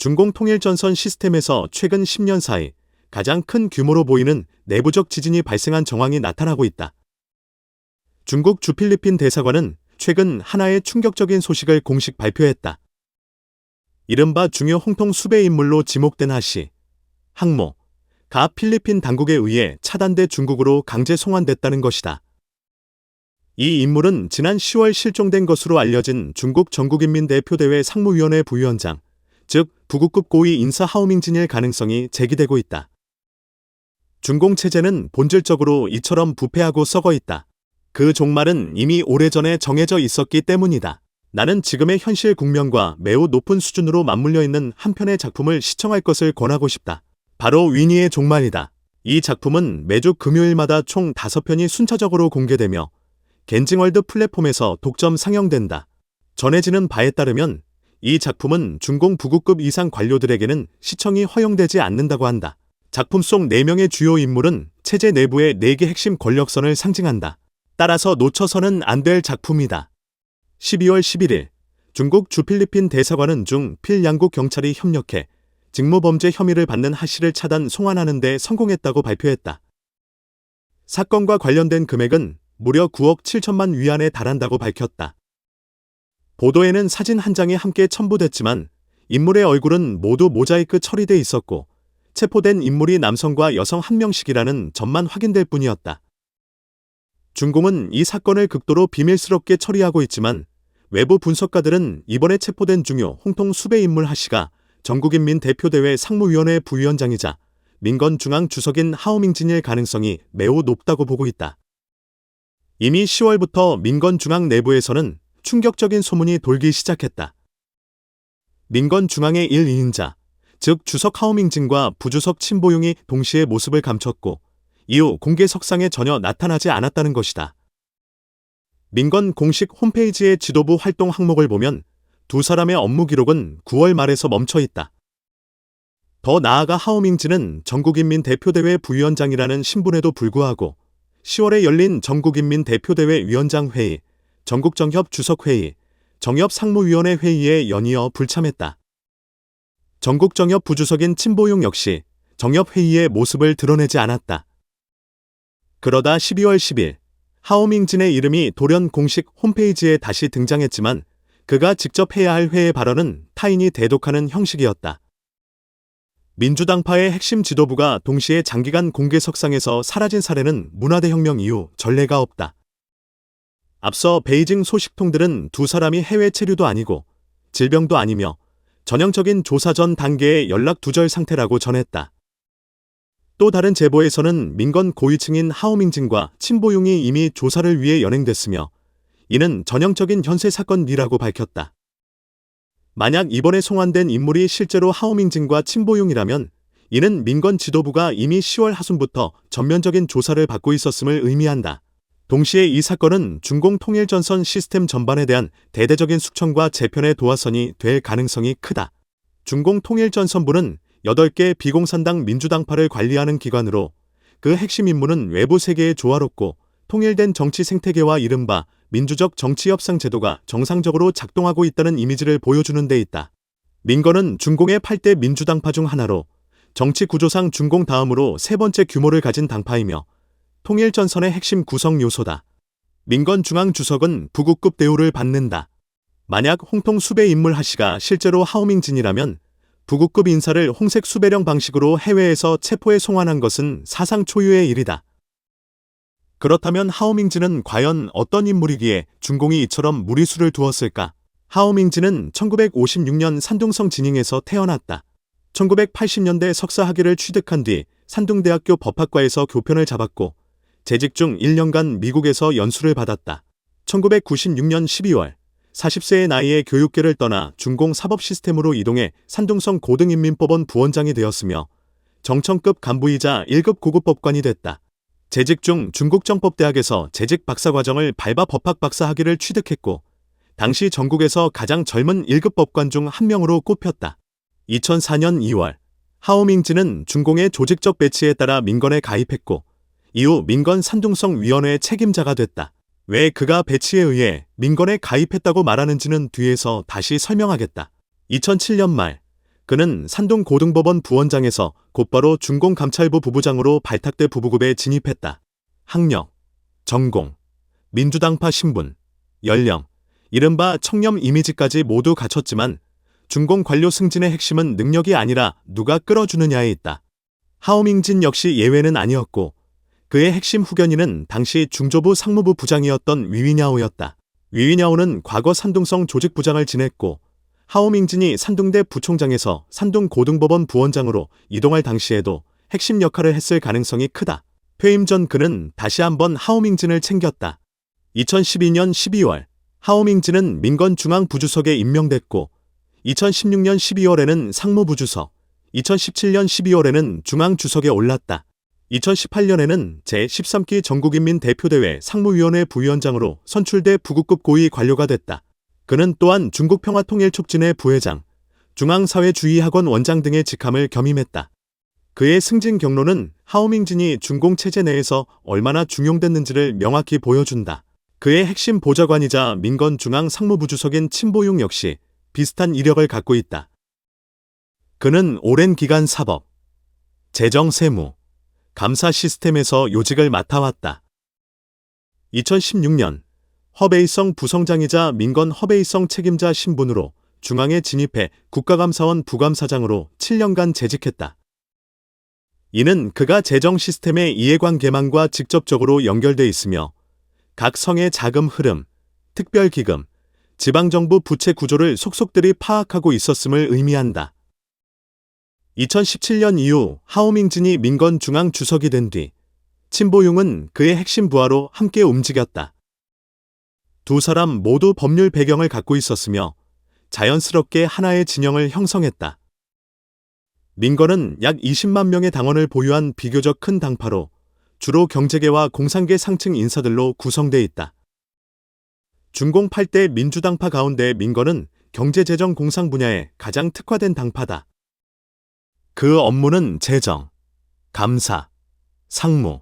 중공 통일전선 시스템에서 최근 10년 사이 가장 큰 규모로 보이는 내부적 지진이 발생한 정황이 나타나고 있다. 중국 주필리핀 대사관은 최근 하나의 충격적인 소식을 공식 발표했다. 이른바 중요 홍통 수배 인물로 지목된 하씨, 항모, 가 필리핀 당국에 의해 차단돼 중국으로 강제 송환됐다는 것이다. 이 인물은 지난 10월 실종된 것으로 알려진 중국 전국인민대표대회 상무위원회 부위원장, 즉 부국급 고위 인사 하오밍진일 가능성이 제기되고 있다. 중공 체제는 본질적으로 이처럼 부패하고 썩어 있다. 그 종말은 이미 오래전에 정해져 있었기 때문이다. 나는 지금의 현실 국면과 매우 높은 수준으로 맞물려 있는 한 편의 작품을 시청할 것을 권하고 싶다. 바로 위니의 종말이다. 이 작품은 매주 금요일마다 총 5편이 순차적으로 공개되며 겐징월드 플랫폼에서 독점 상영된다. 전해지는 바에 따르면 이 작품은 중공 부국급 이상 관료들에게는 시청이 허용되지 않는다고 한다. 작품 속 4명의 주요 인물은 체제 내부의 4개 핵심 권력선을 상징한다. 따라서 놓쳐서는 안 될 작품이다. 12월 11일 중국 주필리핀 대사관은 중필 양국 경찰이 협력해 직무범죄 혐의를 받는 하씨를 차단 송환하는 데 성공했다고 발표했다. 사건과 관련된 금액은 무려 9억 7천만 위안에 달한다고 밝혔다. 보도에는 사진 한 장이 함께 첨부됐지만 인물의 얼굴은 모두 모자이크 처리돼 있었고 체포된 인물이 남성과 여성 한 명씩이라는 점만 확인될 뿐이었다. 중공은 이 사건을 극도로 비밀스럽게 처리하고 있지만 외부 분석가들은 이번에 체포된 중요 홍통 수배 인물 하 씨가 전국인민 대표대회 상무위원회 부위원장이자 민건 중앙 주석인 하오밍진일 가능성이 매우 높다고 보고 있다. 이미 10월부터 민건 중앙 내부에서는 충격적인 소문이 돌기 시작했다. 민건 중앙의 1, 2인자, 즉 주석 하오밍진과 부주석 친보용이 동시에 모습을 감췄고 이후 공개 석상에 전혀 나타나지 않았다는 것이다. 민건 공식 홈페이지의 지도부 활동 항목을 보면 두 사람의 업무 기록은 9월 말에서 멈춰 있다. 더 나아가 하오밍진은 전국인민 대표대회 부위원장이라는 신분에도 불구하고 10월에 열린 전국인민 대표대회 위원장 회의, 전국정협 주석회의, 정협 상무위원회 회의에 연이어 불참했다. 전국정협 부주석인 친보용 역시 정협 회의의 모습을 드러내지 않았다. 그러다 12월 10일 하오밍진의 이름이 돌연 공식 홈페이지에 다시 등장했지만 그가 직접 해야 할 회의 발언은 타인이 대독하는 형식이었다. 민주당파의 핵심 지도부가 동시에 장기간 공개석상에서 사라진 사례는 문화대혁명 이후 전례가 없다. 앞서 베이징 소식통들은 두 사람이 해외 체류도 아니고 질병도 아니며 전형적인 조사 전 단계의 연락 두절 상태라고 전했다. 또 다른 제보에서는 민건 고위층인 하오밍진과 친보용이 이미 조사를 위해 연행됐으며 이는 전형적인 현세 사건이라고 밝혔다. 만약 이번에 송환된 인물이 실제로 하오밍진과 친보용이라면 이는 민건 지도부가 이미 10월 하순부터 전면적인 조사를 받고 있었음을 의미한다. 동시에 이 사건은 중공 통일전선 시스템 전반에 대한 대대적인 숙청과 재편의 도화선이 될 가능성이 크다. 중공 통일전선부는 8개 비공산당 민주당파를 관리하는 기관으로 그 핵심 임무는 외부 세계에 조화롭고 통일된 정치 생태계와 이른바 민주적 정치 협상 제도가 정상적으로 작동하고 있다는 이미지를 보여주는 데 있다. 민건은 중공의 8대 민주당파 중 하나로 정치 구조상 중공 다음으로 세 번째 규모를 가진 당파이며 통일전선의 핵심 구성 요소다. 민건 중앙 주석은 부국급 대우를 받는다. 만약 홍통 수배 인물 하씨가 실제로 하오밍진이라면 부국급 인사를 홍색 수배령 방식으로 해외에서 체포해 송환한 것은 사상 초유의 일이다. 그렇다면 하오밍진은 과연 어떤 인물이기에 중공이 이처럼 무리수를 두었을까? 하오밍진은 1956년 산둥성 진잉에서 태어났다. 1980년대 석사 학위를 취득한 뒤 산둥대학교 법학과에서 교편을 잡았고 재직 중 1년간 미국에서 연수를 받았다. 1996년 12월 40세의 나이에 교육계를 떠나 중공 사법 시스템으로 이동해 산둥성 고등인민법원 부원장이 되었으며 정청급 간부이자 1급 고급 법관이 됐다. 재직 중 중국정법대학에서 재직 박사과정을 밟아 법학 박사 학위를 취득했고 당시 전국에서 가장 젊은 1급 법관 중 한 명으로 꼽혔다. 2004년 2월 하오밍진은 중공의 조직적 배치에 따라 민건에 가입했고 이후 민건 산둥성 위원회 책임자가 됐다. 왜 그가 배치에 의해 민건에 가입했다고 말하는지는 뒤에서 다시 설명하겠다. 2007년 말 그는 산동고등법원 부원장에서 곧바로 중공감찰부 부부장으로 발탁돼 부부급에 진입했다. 학력, 전공, 민주당파 신분, 연령, 이른바 청렴 이미지까지 모두 갖췄지만 중공 관료 승진의 핵심은 능력이 아니라 누가 끌어주느냐에 있다. 하오밍진 역시 예외는 아니었고 그의 핵심 후견인은 당시 중조부 상무부 부장이었던 위위냐오였다. 위위냐오는 과거 산둥성 조직부장을 지냈고 하오밍진이 산둥대 부총장에서 산둥고등법원 부원장으로 이동할 당시에도 핵심 역할을 했을 가능성이 크다. 퇴임 전 그는 다시 한번 하오밍진을 챙겼다. 2012년 12월 하오밍진은 민건중앙부주석에 임명됐고 2016년 12월에는 상무부주석, 2017년 12월에는 중앙주석에 올랐다. 2018년에는 제13기 전국인민 대표대회 상무위원회 부위원장으로 선출돼 부국급 고위 관료가 됐다. 그는 또한 중국평화통일촉진회 부회장, 중앙사회주의학원 원장 등의 직함을 겸임했다. 그의 승진 경로는 하오밍진이 중공 체제 내에서 얼마나 중용됐는지를 명확히 보여준다. 그의 핵심 보좌관이자 민건 중앙 상무부 주석인 친보용 역시 비슷한 이력을 갖고 있다. 그는 오랜 기간 사법, 재정 세무, 감사 시스템에서 요직을 맡아왔다. 2016년 허베이성 부성장이자 민건 허베이성 책임자 신분으로 중앙에 진입해 국가감사원 부감사장으로 7년간 재직했다. 이는 그가 재정 시스템의 이해관계망과 직접적으로 연결돼 있으며 각 성의 자금 흐름, 특별기금, 지방정부 부채 구조를 속속들이 파악하고 있었음을 의미한다. 2017년 이후 하오밍진이 민건 중앙 주석이 된 뒤 친보용은 그의 핵심 부하로 함께 움직였다. 두 사람 모두 법률 배경을 갖고 있었으며 자연스럽게 하나의 진영을 형성했다. 민건은 약 20만 명의 당원을 보유한 비교적 큰 당파로 주로 경제계와 공상계 상층 인사들로 구성돼 있다. 중공 8대 민주당파 가운데 민건은 경제재정 공상 분야에 가장 특화된 당파다. 그 업무는 재정, 감사, 상무,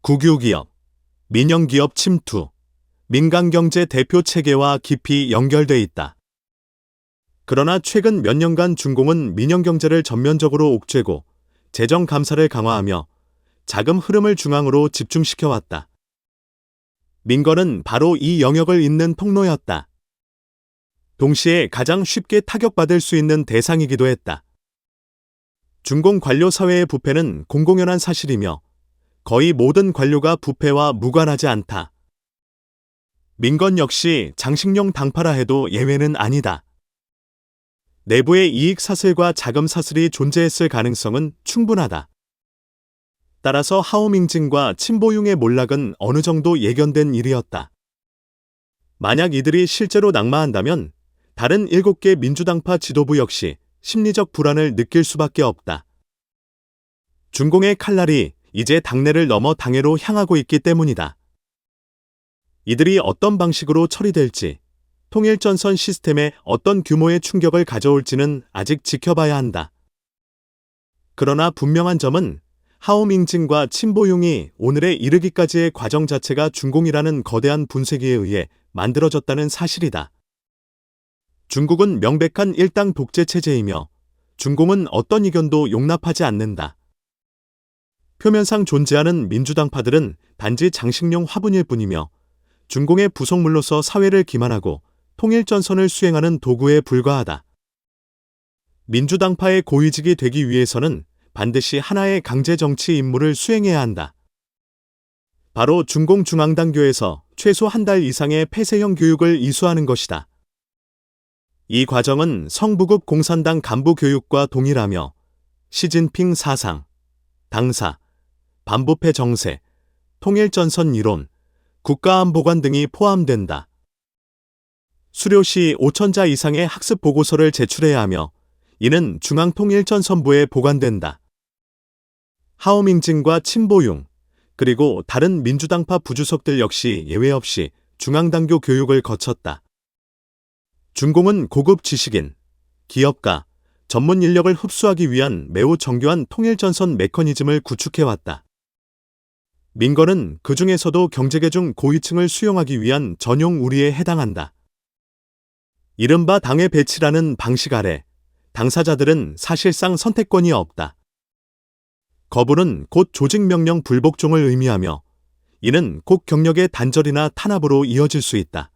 국유기업, 민영기업 침투, 민간경제 대표 체계와 깊이 연결돼 있다. 그러나 최근 몇 년간 중공은 민영경제를 전면적으로 옥죄고 재정 감사를 강화하며 자금 흐름을 중앙으로 집중시켜왔다. 민건은 바로 이 영역을 잇는 통로였다. 동시에 가장 쉽게 타격받을 수 있는 대상이기도 했다. 중공 관료 사회의 부패는 공공연한 사실이며 거의 모든 관료가 부패와 무관하지 않다. 민건 역시 장식용 당파라 해도 예외는 아니다. 내부의 이익 사슬과 자금 사슬이 존재했을 가능성은 충분하다. 따라서 하오밍진과 친보융의 몰락은 어느 정도 예견된 일이었다. 만약 이들이 실제로 낙마한다면 다른 7개 민주당파 지도부 역시 심리적 불안을 느낄 수밖에 없다. 중공의 칼날이 이제 당내를 넘어 당해로 향하고 있기 때문이다. 이들이 어떤 방식으로 처리될지, 통일전선 시스템에 어떤 규모의 충격을 가져올지는 아직 지켜봐야 한다. 그러나 분명한 점은 하오밍진과 친보용이 오늘에 이르기까지의 과정 자체가 중공이라는 거대한 분쇄기에 의해 만들어졌다는 사실이다. 중국은 명백한 일당 독재 체제이며 중공은 어떤 이견도 용납하지 않는다. 표면상 존재하는 민주당파들은 단지 장식용 화분일 뿐이며 중공의 부속물로서 사회를 기만하고 통일전선을 수행하는 도구에 불과하다. 민주당파의 고위직이 되기 위해서는 반드시 하나의 강제 정치 임무를 수행해야 한다. 바로 중공중앙당교에서 최소 한 달 이상의 폐쇄형 교육을 이수하는 것이다. 이 과정은 성부급 공산당 간부 교육과 동일하며 시진핑 사상, 당사, 반부패 정세, 통일전선 이론, 국가안보관 등이 포함된다. 수료 시 5천자 이상의 학습 보고서를 제출해야 하며 이는 중앙통일전선부에 보관된다. 하오밍진과 친보융, 그리고 다른 민주당파 부주석들 역시 예외 없이 중앙당교 교육을 거쳤다. 중공은 고급 지식인, 기업가, 전문 인력을 흡수하기 위한 매우 정교한 통일전선 메커니즘을 구축해왔다. 민건은 그 중에서도 경제계 중 고위층을 수용하기 위한 전용 우리에 해당한다. 이른바 당의 배치라는 방식 아래 당사자들은 사실상 선택권이 없다. 거부는 곧 조직명령 불복종을 의미하며 이는 곧 경력의 단절이나 탄압으로 이어질 수 있다.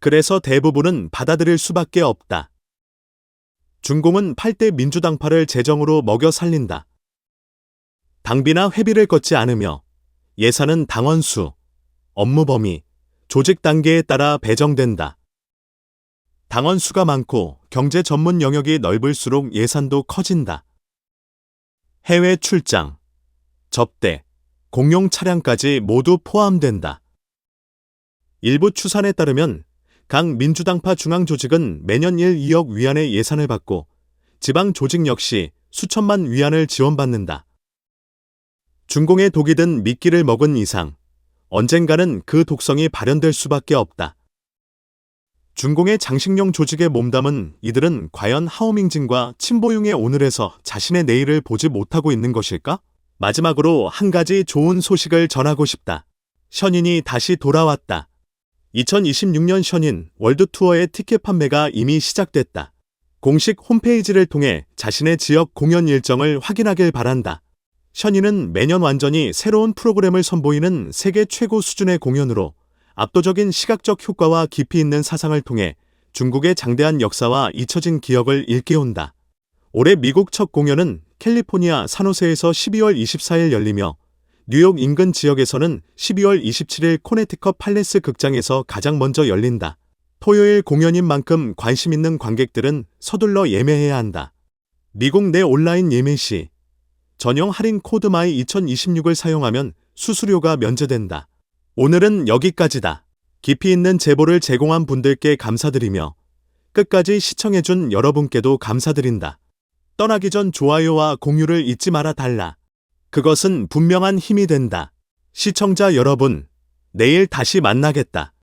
그래서 대부분은 받아들일 수밖에 없다. 중공은 8대 민주당파를 재정으로 먹여 살린다. 당비나 회비를 걷지 않으며 예산은 당원 수, 업무 범위, 조직 단계에 따라 배정된다. 당원 수가 많고 경제 전문 영역이 넓을수록 예산도 커진다. 해외 출장, 접대, 공용 차량까지 모두 포함된다. 일부 추산에 따르면 각 민주당파 중앙조직은 매년 1, 2억 위안의 예산을 받고 지방 조직 역시 수천만 위안을 지원받는다. 중공의 독이 든 미끼를 먹은 이상 언젠가는 그 독성이 발현될 수밖에 없다. 중공의 장식용 조직에 몸담은 이들은 과연 하오밍진과 친보융의 오늘에서 자신의 내일을 보지 못하고 있는 것일까? 마지막으로 한 가지 좋은 소식을 전하고 싶다. 션인이 다시 돌아왔다. 2026년 션인 월드 투어의 티켓 판매가 이미 시작됐다. 공식 홈페이지를 통해 자신의 지역 공연 일정을 확인하길 바란다. 션이는 매년 완전히 새로운 프로그램을 선보이는 세계 최고 수준의 공연으로 압도적인 시각적 효과와 깊이 있는 사상을 통해 중국의 장대한 역사와 잊혀진 기억을 일깨운다. 올해 미국 첫 공연은 캘리포니아 산호세에서 12월 24일 열리며 뉴욕 인근 지역에서는 12월 27일 코네티컷 팔레스 극장에서 가장 먼저 열린다. 토요일 공연인 만큼 관심 있는 관객들은 서둘러 예매해야 한다. 미국 내 온라인 예매 시 전용 할인 코드 마이 2026을 사용하면 수수료가 면제된다. 오늘은 여기까지다. 깊이 있는 제보를 제공한 분들께 감사드리며 끝까지 시청해준 여러분께도 감사드린다. 떠나기 전 좋아요와 공유를 잊지 말아 달라. 그것은 분명한 힘이 된다. 시청자 여러분, 내일 다시 만나겠다.